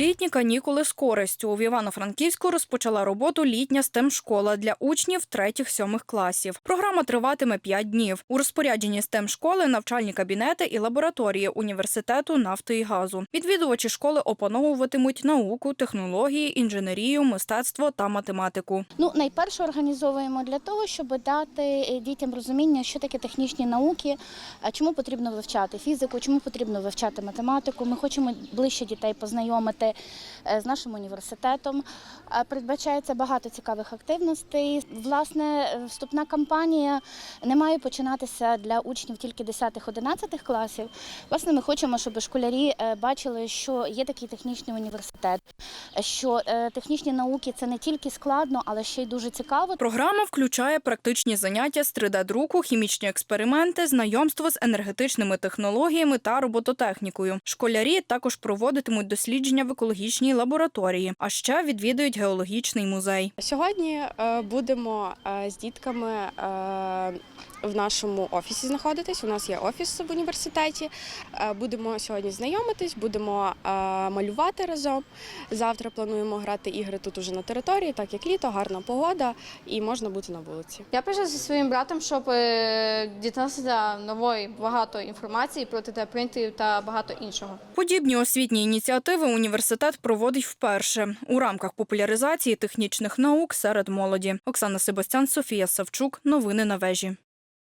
Літні канікули з користю. В Івано-Франківську розпочала роботу літня STEM-школа для учнів третіх-сьомих класів. Програма триватиме 5 днів. У розпорядженні STEM-школи навчальні кабінети і лабораторії університету нафти і газу. Відвідувачі школи опановуватимуть науку, технології, інженерію, мистецтво та математику. Ну, найперше організовуємо для того, щоб дати е, дітям розуміння, що таке технічні науки, чому потрібно вивчати фізику, чому потрібно вивчати математику. Ми хочемо ближче дітей познайомити е, з нашим університетом. Е, Передбачається багато цікавих активностей. Власне, е, вступна кампанія не має починатися для учнів тільки 10-11 класів. Власне, ми хочемо, щоб школярі бачили, що є такий технічний університет, що технічні науки це не тільки складно, але ще й дуже цікаво. Програма включає практичні заняття з 3D-друку, хімічні експерименти, знайомство з енергетичними технологіями та робототехнікою. Школярі також проводитимуть дослідження в екологічній лабораторії, а ще відвідують геологічний музей. Сьогодні е, будемо е, з дітками е, в нашому офісі знаходитись. У нас є офіс в університеті. Е, Будемо сьогодні знайомитись, будемо е, малювати разом. Завтра плануємо грати ігри тут уже на території, так як літо, гарна погода і можна бути на вулиці. Я прийшла зі своїм братом, щоб е, дізнатися нової багато інформації про ТТ-принтерів та багато іншого. Подібні освітні ініціативи університет проводить вперше у рамках популяризації технічних наук серед молоді. Оксана Себастян, Софія Савчук. Новини на вежі.